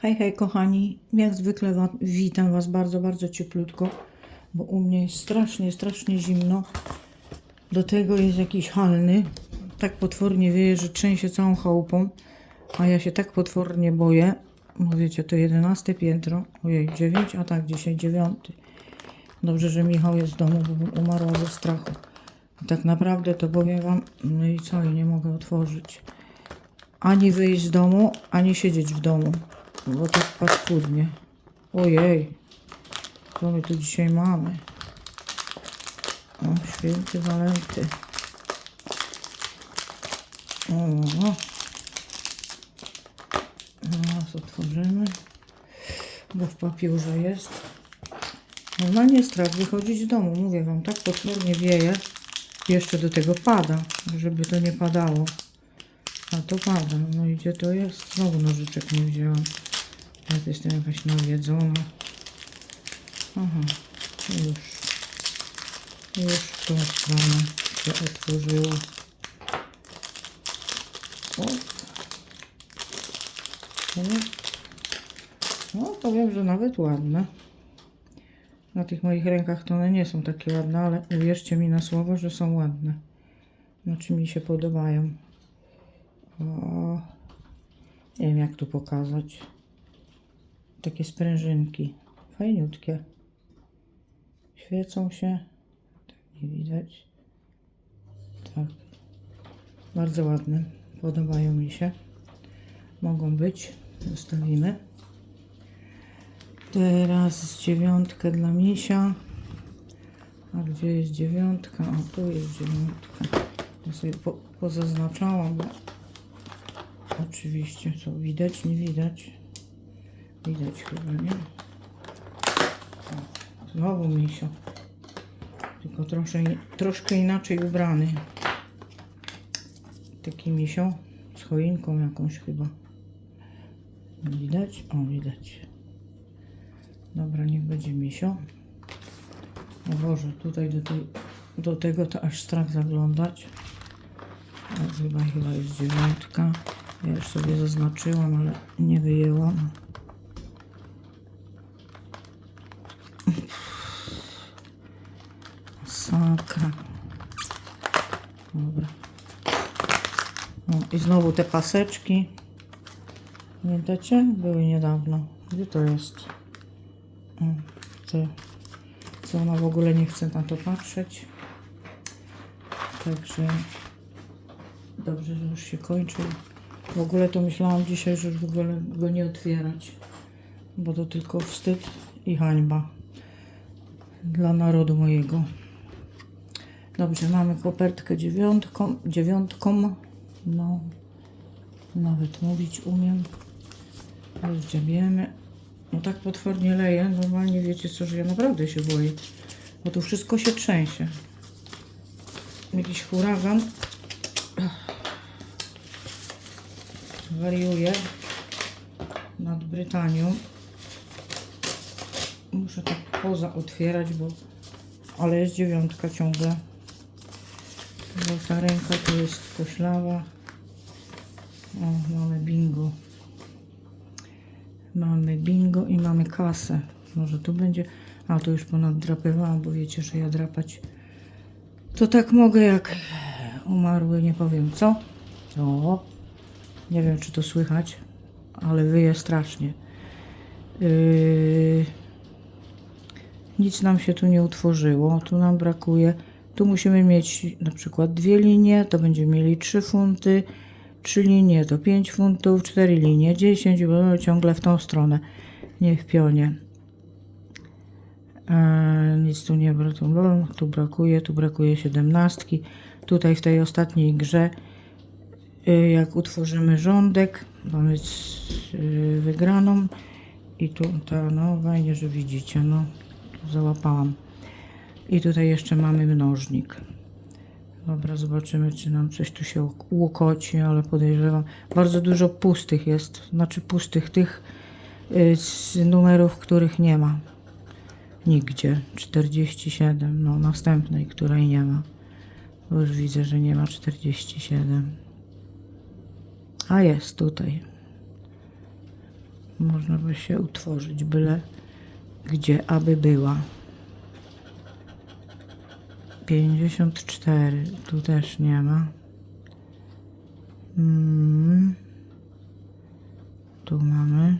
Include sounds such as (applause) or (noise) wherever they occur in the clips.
Hej, hej kochani, jak zwykle witam Was bardzo, bardzo cieplutko, bo u mnie jest strasznie, strasznie zimno. Do tego jest jakiś halny, tak potwornie wieje, że trzęsie całą chałupą, a ja się tak potwornie boję, bo wiecie, to 11 piętro, ojej, 9, a tak, dzisiaj 9. Dobrze, że Michał jest w domu, bo bym umarła ze strachu. Tak naprawdę to powiem Wam, no i co, i nie mogę otworzyć ani wyjść z domu, ani siedzieć w domu, bo tak paskudnie. Ojej, co my tu dzisiaj mamy? O, święty Walenty. O, Teraz otworzymy, bo w papierze jest. Normalnie strach wychodzić z domu, mówię wam, tak potwornie wieje. Jeszcze do tego pada, żeby to nie padało. A to pada, no i gdzie to jest? Znowu nożyczek nie wzięłam. To jestem jakaś nawiedzona. Aha, już. Już w tą stronę się otworzyło. O. No, powiem, że nawet ładne. Na tych moich rękach to one nie są takie ładne, ale uwierzcie mi na słowo, że są ładne. Znaczy mi się podobają. O, nie wiem jak tu pokazać. Takie sprężynki. Fajniutkie. Świecą się. Tak nie widać. Tak. Bardzo ładne. Podobają mi się. Mogą być. Zostawimy. Teraz dziewiątkę dla misia. A gdzie jest dziewiątka? O, tu jest dziewiątka. Ja sobie po, pozaznaczałam, oczywiście co widać, nie widać. Widać chyba, nie? O, znowu misio. Tylko troszkę, troszkę inaczej ubrany. Taki misio z choinką jakąś chyba. Widać? O, widać. Dobra, niech będzie misio. O Boże, tutaj do, tej, do tego to aż strach zaglądać. Chyba, chyba jest dziewiątka. Ja już sobie zaznaczyłam, ale nie wyjęłam. Sakra. Dobra. O, I znowu te paseczki. Pamiętacie? Były niedawno. Gdzie to jest? O, co ona w ogóle nie chce na to patrzeć. Także dobrze, że już się kończył. W ogóle to myślałam dzisiaj, że już w ogóle go nie otwierać. Bo to tylko wstyd i hańba dla narodu mojego. Dobrze, mamy kopertkę dziewiątką. dziewiątką. No, nawet mówić umiem. Rozdziabiemy. No tak potwornie leje. Normalnie wiecie co, że ja naprawdę się boję. Bo tu wszystko się trzęsie. Jakiś huragan. Wariuje nad Brytanią. Muszę tak poza otwierać, bo ale jest dziewiątka ciągle. Bo ta ręka to jest koślawa. O, mamy bingo. Mamy bingo i mamy kasę. Może tu będzie. A to już ponaddrapywałam, bo wiecie, że ja drapać to tak mogę jak umarły, nie powiem co. O, nie wiem czy to słychać, ale wyje strasznie. Yy, nic nam się tu nie utworzyło. Tu nam brakuje. Tu musimy mieć na przykład dwie linie, to będziemy mieli 3 funty. Trzy linie to 5 funtów, cztery linie 10, bo ciągle w tą stronę, nie w pionie. E, nic tu nie bra- tu, brakuje, tu brakuje siedemnastki. Tutaj w tej ostatniej grze, y, jak utworzymy rządek, mamy y, wygraną i tu ta, no fajnie, że widzicie, no załapałam. I tutaj jeszcze mamy mnożnik. Dobra, zobaczymy, czy nam coś tu się łokoci, ale podejrzewam. Bardzo dużo pustych jest, znaczy pustych tych y, z numerów, których nie ma. Nigdzie. 47, no następnej, której nie ma. Bo już widzę, że nie ma 47. A jest tutaj. Można by się utworzyć byle gdzie, aby była. 54, tu też nie ma. Mm. Tu mamy.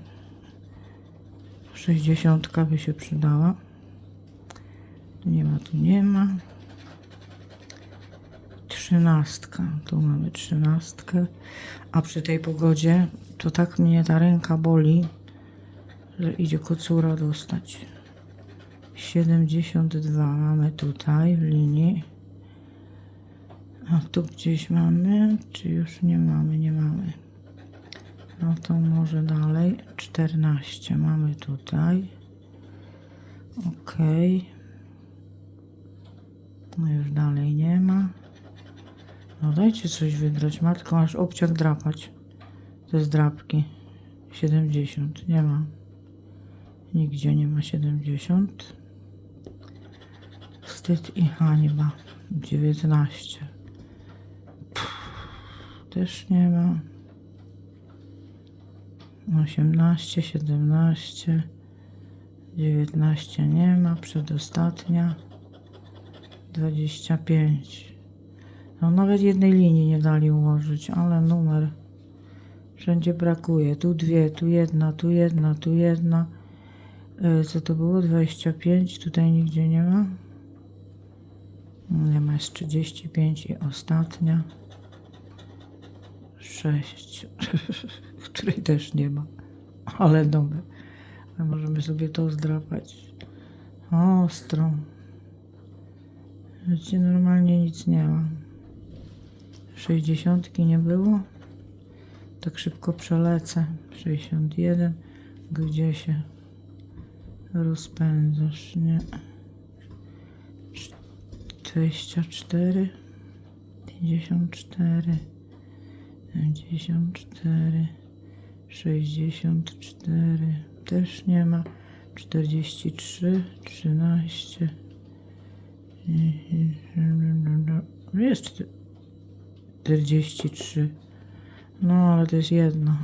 60 by się przydała. Tu nie ma, tu nie ma. Trzynastka. Tu mamy trzynastkę. A przy tej pogodzie to tak mnie ta ręka boli, że idzie kocura dostać. 72 mamy tutaj w linii. A tu gdzieś mamy, czy już nie mamy, nie mamy. No to może dalej. 14 mamy tutaj. Ok. No już dalej nie ma. No dajcie coś wygrać. Matko, aż obciach drapać. Te zdrapki. 70. Nie ma. Nigdzie nie ma 70. Wstyd i hańba. 19. Pff, też nie ma. 18, 17, 19 nie ma, przedostatnia 25. No nawet jednej linii nie dali ułożyć, ale numer wszędzie brakuje. Tu dwie, tu jedna, tu jedna, tu jedna. E, Co to było? 25, tutaj nigdzie nie ma. Jest 35 i ostatnia. 6, (laughs) której też nie ma. Ale dobra. A Możemy sobie to zdrapać. Ostro. Wiecie, normalnie nic nie ma. 60 nie było. Tak szybko przelecę. 61. Gdzie się rozpędzasz? Nie. 24. 54. 54, 64, też nie ma, 43, 13, jest 43, no ale to jest jedna.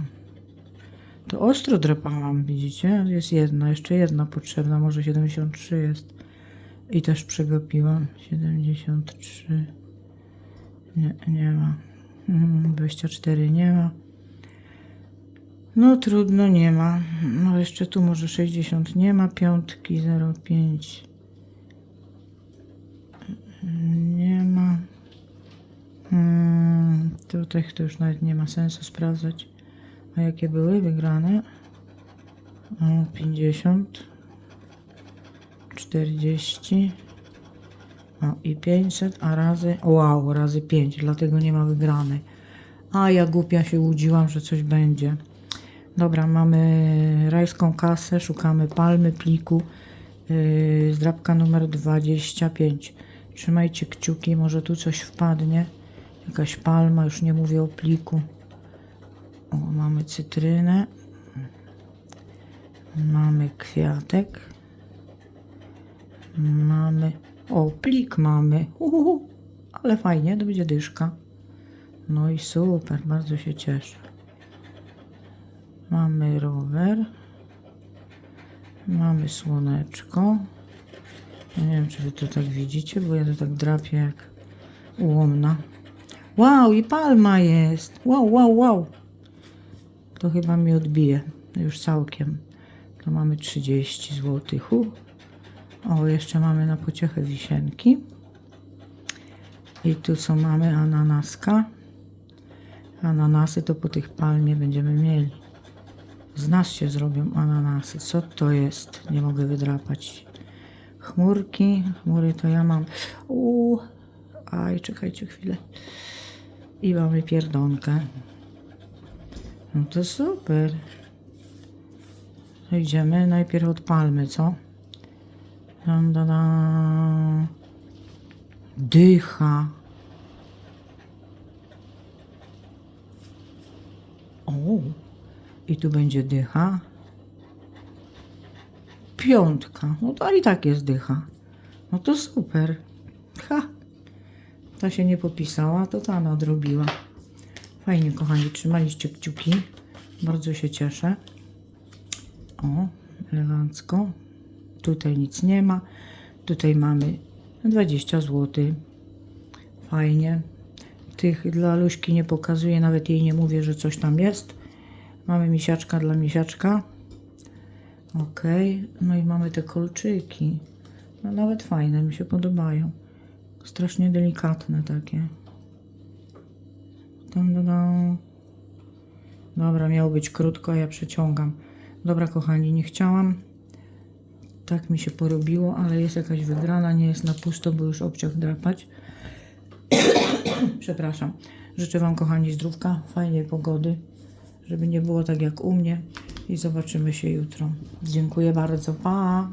To ostro drapałam, widzicie? Jest jedna, jeszcze jedna potrzebna, może 73 jest. I też przegapiłam, 73, nie, nie ma. Mhm, 24 nie ma. No trudno, nie ma. No jeszcze tu może 60 nie ma. Piątki 05 nie ma. Hmm, tutaj to już nawet nie ma sensu sprawdzać. A jakie były wygrane? O, 50 40 o, i 500, a razy, wow, razy 5, dlatego nie ma wygranej. A ja głupia się łudziłam, że coś będzie. Dobra, mamy rajską kasę, szukamy palmy, pliku, yy, zdrabka numer 25. Trzymajcie kciuki, może tu coś wpadnie. Jakaś palma, już nie mówię o pliku. O, mamy cytrynę. Mamy kwiatek. Mamy. O, plik mamy. Uhu, ale fajnie, to będzie dyszka. No i super, bardzo się cieszę. Mamy rower. Mamy słoneczko. Nie wiem, czy wy to tak widzicie, bo ja to tak drapię jak ułomna. Wow, i palma jest. Wow, wow, wow. To chyba mi odbije. Już całkiem. To mamy 30 zł. O, jeszcze mamy na pociechę wisienki. I tu co mamy? Ananaska. Ananasy to po tych palmie będziemy mieli. Z nas się zrobią ananasy. Co to jest? Nie mogę wydrapać. Chmurki. Chmury to ja mam. Uuu. Aj, czekajcie chwilę. I mamy pierdonkę. No to super. Idziemy najpierw od palmy, co? Dycha. O, i tu będzie dycha. Piątka. No to i tak jest dycha. No to super. Ha. Ta się nie popisała, to ta nadrobiła. Fajnie, kochani, trzymaliście kciuki. Bardzo się cieszę. O, elegancko. Tutaj nic nie ma. Tutaj mamy 20 zł. Fajnie. Tych dla Luśki nie pokazuję, nawet jej nie mówię, że coś tam jest. Mamy misiaczka dla misiaczka. Ok, no i mamy te kolczyki. No nawet fajne, mi się podobają. Strasznie delikatne takie. Dun, dun. Dobra, miało być krótko, a ja przeciągam. Dobra, kochani, nie chciałam. Tak mi się porobiło, ale jest jakaś wygrana, nie jest na pusto, bo już obciach drapać. (coughs) Przepraszam. Życzę Wam, kochani, zdrówka, fajnej pogody, żeby nie było tak jak u mnie i zobaczymy się jutro. Dziękuję bardzo. Pa!